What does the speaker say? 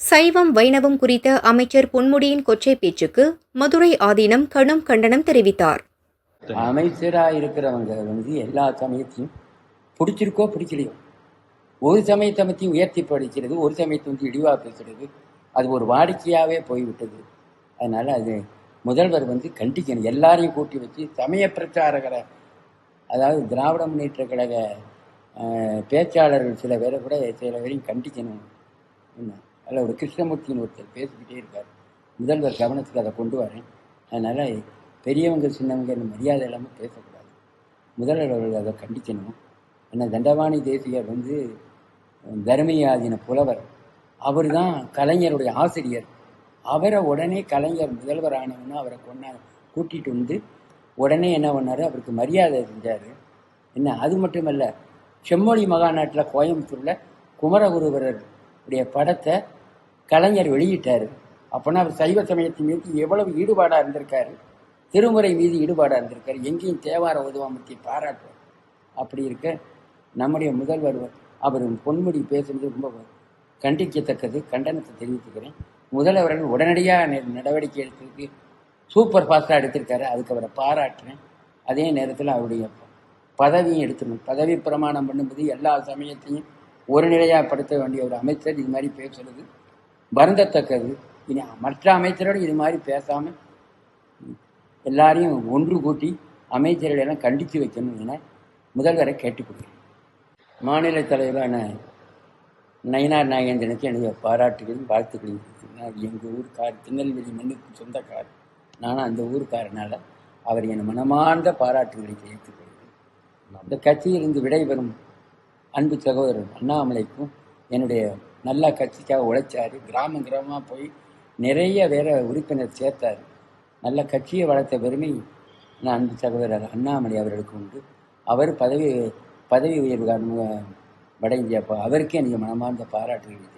சைவம் வைணவம் குறித்த அமைச்சர் பொன்முடியின் கொச்சை பேச்சுக்கு மதுரை ஆதீனம் கடும் கண்டனம் தெரிவித்தார். அமைச்சராக இருக்கிறவங்க வந்து எல்லா சமயத்தையும் பிடிச்சிருக்கோ பிடிக்கலையோ. ஒரு சமயத்தை பற்றி உயர்த்தி படிக்கிறது ஒரு சமயத்தை வந்து இழிவாக பேசுறது அது ஒரு வாடிக்கையாகவே போய்விட்டது. அதனால் அது முதல்வர் வந்து கண்டிக்கணும். எல்லாரையும் கூட்டி வச்சு சமய பிரச்சாரகரை அதாவது திராவிட முன்னேற்ற கழக பேச்சாளர்கள் சில பேரை கூட சில பேரையும் கண்டிக்கணும். என்ன? அதில் ஒரு கிருஷ்ணமூர்த்தின்னு ஒருத்தர் பேசிக்கிட்டே இருக்கார். முதல்வர் கவனத்துக்கு அதை கொண்டு வரேன். அதனால் பெரியவங்க சின்னவங்க மரியாதை இல்லாமல் பேசக்கூடாது. முதல்வர் அவர்கள் அதை கண்டிக்கணும். ஏன்னா தண்டவாணி தேசியர் வந்து தர்மியாதின புலவர். அவர் தான் கலைஞருடைய ஆசிரியர். அவரை உடனே கலைஞர் முதல்வர் ஆனவொன்னே அவரை கொண்டா கூட்டிகிட்டு வந்து உடனே என்ன பண்ணார்? அவருக்கு மரியாதை செஞ்சார். என்ன அது மட்டுமல்ல செம்மொழி மகாநாட்டில் கோயம்புத்தூரில் குமரகுருவரர் உடைய படத்தை கலைஞர் வெளியிட்டார். அப்போனா அவர் சைவ சமயத்தின் மீது எவ்வளவு ஈடுபாடாக இருந்திருக்காரு? திருமுறை மீது ஈடுபாடாக இருந்திருக்காரு. எங்கேயும் தேவார உதவாமத்தை பாராட்டுவார் அப்படி இருக்க நம்முடைய முதல்வர் அவர் பொன்முடி பேசுறது ரொம்ப கண்டிக்கத்தக்கது கண்டனத்தை தெரிவித்துக்கிறேன். முதல்வர்கள் உடனடியாக நடவடிக்கை எடுத்திருக்கு சூப்பர் ஃபாஸ்ட்டாக எடுத்திருக்காரு. அதுக்கு அவரை பாராட்டுறேன். அதே நேரத்தில் அவருடைய பதவியும் எடுத்துணும் பதவி பிரமாணம் பண்ணும்போது எல்லா சமயத்தையும் ஒரு நிலையாப்படுத்த வேண்டிய ஒரு அமைச்சர் இது மாதிரி பேசுறது வருந்தத்தக்கது. இனி மற்ற அமைச்சரோடு இது மாதிரி பேசாமல் எல்லாரையும் ஒன்று கூட்டி அமைச்சர்களை எல்லாம் கண்டித்து வைக்கணும் என முதல்வரை கேட்டுக்கொள்கிறேன். மாநில தலைவரான நயினார் நாகேந்திரனுக்கு எனது பாராட்டுகளும் வாழ்த்துக்களையும் தெரிவிக்கிறேன். எங்கள் ஊருக்கார் திருநெல்வேலி மண்ணுக்கு சொந்தக்கார் நானும் அந்த ஊருக்காரனால் அவர் என் மனமார்ந்த பாராட்டுகளை தெரிவித்துக் கொள்கிறேன். அந்த கட்சியிலிருந்து விடைபெறும் அன்பு சகோதரர் அண்ணாமலைக்கும் என்னுடைய நல்ல கட்சிக்காக உழைச்சார். கிராமம் கிராமமாக போய் நிறைய வேற உறுப்பினர் சேர்த்தார். நல்ல கட்சியை வளர்த்த பெருமை நான் அன்பு சகோதரர் அண்ணாமலை அவர்களுக்கு உண்டு. அவர் பதவி பதவி உயர்வு காரணமாக வட இந்தியா அவருக்கே நீங்கள் மனமார்ந்த பாராட்டுகள்.